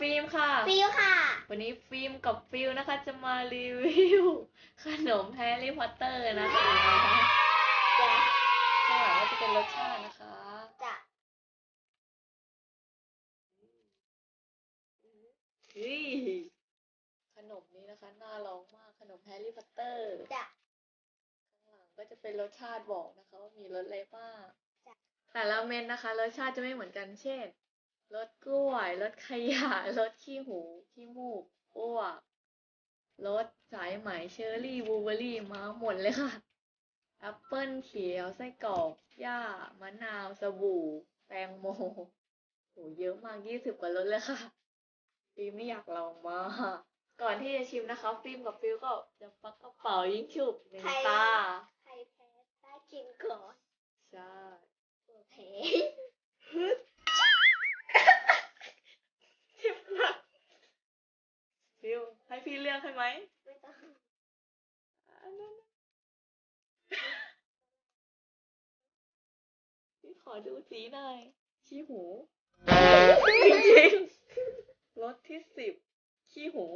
ฟิล์มค่ะ ฟิวค่ะ วันนี้ฟิล์มกับฟิลนะคะจะมารีวิว ขนมแฮร์รี่พอตเตอร์นะคะจะข้างหลังก็จะเป็นรสชาตินะคะ จะเฮ้ยขนมนี้นะคะน่าลองมากขนมแฮร์รี่พอตเตอร์จะข้างหลังก็จะเป็นรสชาติบอกนะคะว่ามีรสอะไรบ้างจ้ะแต่ละเมนนะคะรสชาติจะไม่เหมือนกันเช่น รสกล้วยรสขยะรสขี้หู ขี้มูกอ้วกรสสายไหมเชอร์รี่บลูเบอร์รี่มาหมดเลยค่ะแอปเปิ้ลเขียว ไส้กรอกหญ้ามะนาว สบู่ แตงโมโหเยอะมากยี่สิบกว่ารสเลยค่ะ ฟิล์มไม่อยากลองมาก ก่อนที่จะชิมนะคะ ฟิล์มกับฟิลก็จะปักกระเป๋ายิงฉุบหนึ่งตา ไหมไม่ต้องอันนั้นน่ะพี่ขอดูสีหน่อย ขี้หู จริงๆรสที่สิบ ขี้หู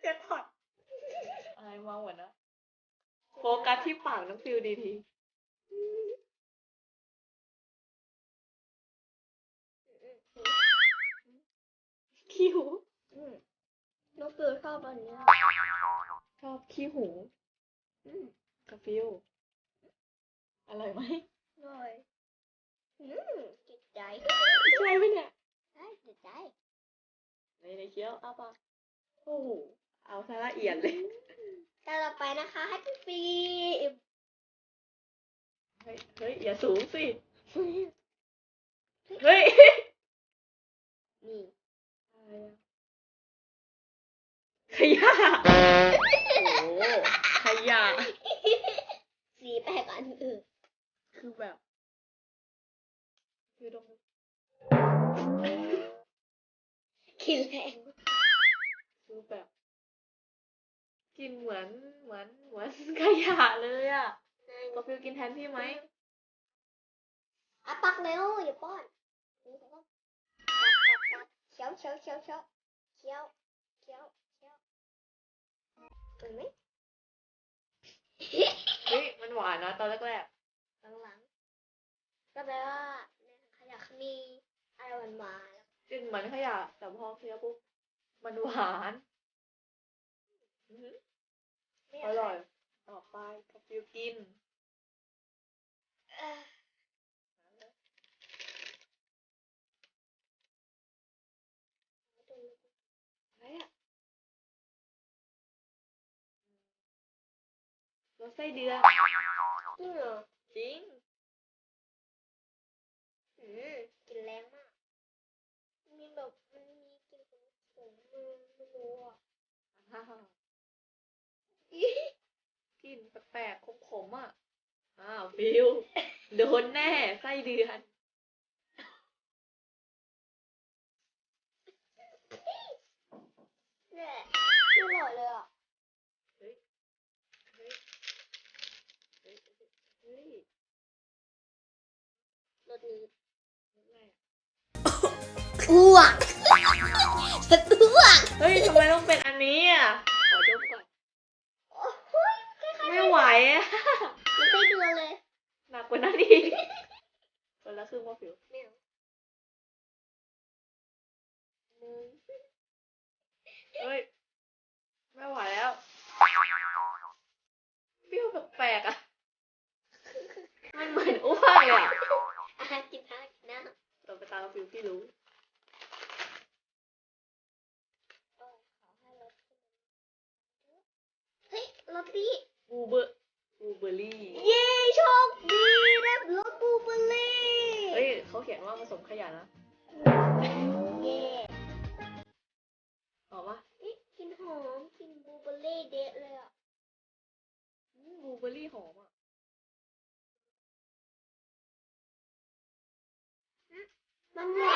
เจ็บพอดอายมาหมดนะ โฟกัสที่ปากน้องฟิลดีทีขี้หูอืม น้องฟิวชอบอันเนี้ยชอบขี้หูอืมกับฟิลอร่อยไหมหน่อยอืมจิตใจใช่ไหมเนี่ยได้จิตใจในในเคี้ยวอ้าปากโอ้โหเอาซะละเอียดเลยแต่ต่อไปนะคะให้พี่ฟิล์มเฮ้ยเฮ้ยอย่าสูงสิเฮ้ยนี่อะไรอะ ขยะโอ้โหขยะ สีแปลกอันอื่นคือแบบคือตรงกินแรงคือแบบ กินเหมือนเหมือนเหมือนขยะเลยอะก็ฟิลกินแทนพี่ไหมอะปักเร็วอย่าป้อนนี่เขาก็ปักปักปักเคี้ยวเคี้ยวเคี้ยวเคี้ยวเคี้ยวเคี้ยว เคี้ยวเห็นไหมเฮ้ยมันหวานนะตอนแรกหลังๆก็แปลว่าในขยะมีอะไรหวานหวานๆกินเหมือนขยะแต่พอเคี้ยวปุ๊บมันหวานอื้อหือๆไม่อร่อย ต่อไปกับฟิลกิน เอ่อ อะไรอะ รสไส้เดือนจริงเหรอจริง อืมกลินแรงมาก มีแบบมันมีกลิ่นของผมมือไม่รู้อะอ้าวกลินแปลกๆขมๆอะ อ้าวฟิลโดนแน่ไส้เดือน เนี่ยไม่อร่อยเลยอะ เฮ้ย เฮ้ย เฮ้ย เฮ้ย รสนี้ อะไรอะ อ้วกสะอ้วกเฮ้ยทำไมต้องเป็นอันนี้อะขอดมก่อนโอ้ยไม่ไหวอะมันไส้เดือนเลย หนักกว่านั้นอีกคนละครึ่งว่าผิว ไม่เอาหนึ่ง เฮ้ย ไม่ไหวแล้วเปรี้ยวแปลกๆอะ มันเหมือนอ้วกเลยอะ อาหารกินข้าวกินน้ำ เราไปตามฟิวพี่รู้ เออขอให้รสขึ้นมาเฮ้ยรสนี้บูเบอร์บูเบอร์รี่เย้โชคดีได้รสบลูเบอร์รี่เฮ้ยเขาเขียนว่าผสมขยะนะ เย้หอมปะเฮ้ยกลินหอมกลินบลูเบอร์รี่เด็ดเลยอะบูเบอร์รี่หอมอะมันหวาน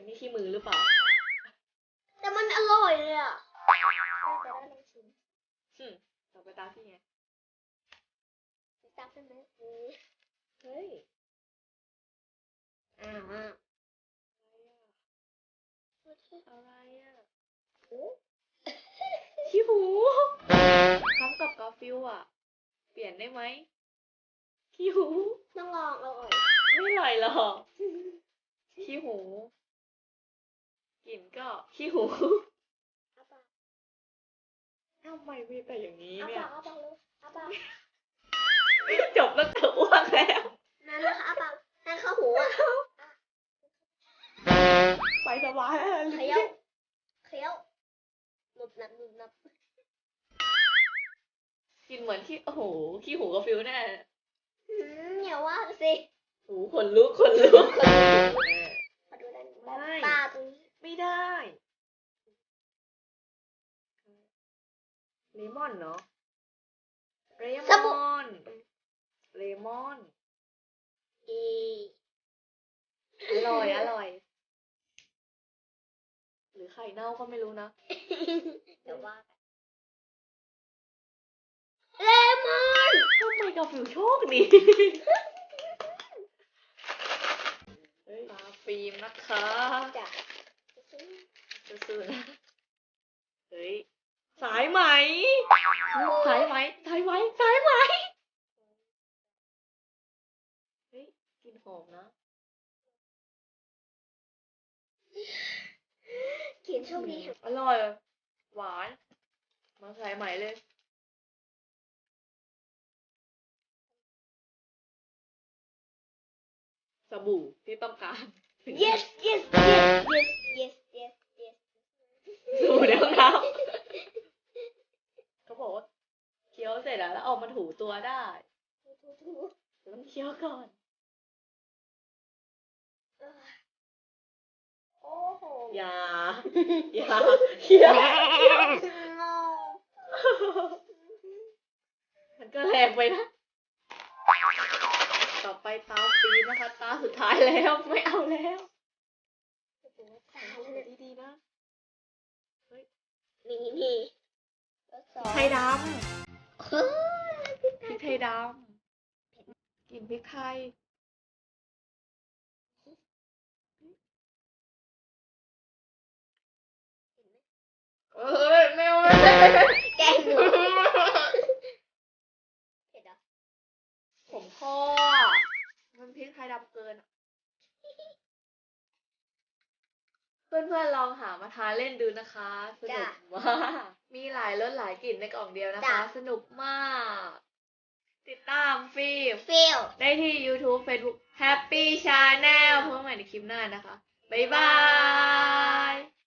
มๆนี่ขี้มือหรือเปล่า แต่มันอร่อยเลยอะได้แต่ได้ลองชิมอืมต่อไปตามตาพี่ไงตามเป็นไหมเออเฮ้ยอ่าอ่าอะไรอะโอ้ขี้หูคำกับกาฟิลอะ เปลี่ยนได้ไหมขี้หูต้องลองเอาอ่อย ไม่อร่อยหรอกขี้หู กลิ่นก็ขี้หูอาปากทำไมมีแต่อย่างนี้อาเนี่ย ปากอาปากเลยอาปากจบแล้วจะอ้วกแล้ว นั่นนะคะอาปากนั่นเข้าหูอะไปสบายแล้วเคี้ยวเคี้ยวหนุบหนับหนุบหนับกินเหมือนที่โอ้โหขี้หูกับฟิวแน่อืมอย่าว่าสิ หูขนลุกขนลุกขนลุกแน่ มาดูด้านนี้ ไม่ ตาตรงนี้ ไม่ได้ เลมอนเนาะเลมอนเลมอนอีอร่อยอร่อย หรือไข่เน่าก็ไม่รู้นะ เดี๋ยวว่ากันเลมอนทำไมกับฟิวโชคดี เฮ้ยตาฟิล์มนะคะจ้ะ ซื่อๆนะเฮ้ย สายไหม สายไหมสายไหมสายไหมเฮ้ยกลินหอมนะเขียนโชคดีค่ะอร่อย หวาน มาสายไหมเลย สบู่ที่ต้องการ yes yes yes yes yes yes yes สบู่ในห้องน้ำเขาบอกว่าเคี้ยวเสร็จ แล้วแล้วเอามาถูตัวได้ต้องเคี้ยวก่อน โอ้โหอย่า อย่าเคี้ยวงอมันก็แรงไปนะ ต่อไปตาฟีนะคะ ตาสุดท้ายแล้วไม่เอาแล้วตายแล้วเนี่ยดีๆนะนี่นี่แล้วสองไทยดเฮ้ยำพริก ไทยดำกลินพริกไทยเอ้ยไม่เอาแกงหนูเผ็ดเหรอผมพ่อมันพริกไทยดำเกินอะเพื่อนๆลองหามาทานเล่นดูนะคะ สนุกมาก มีหลายรสหลายกลิ่นในกล่องเดียวนะคะ สนุกมาก ติดตามฟิล์มฟิลได้ที่ YouTube Facebook Happy Channel เพื่อใหม่ในคลิปหน้านะคะ บ๊ายบาย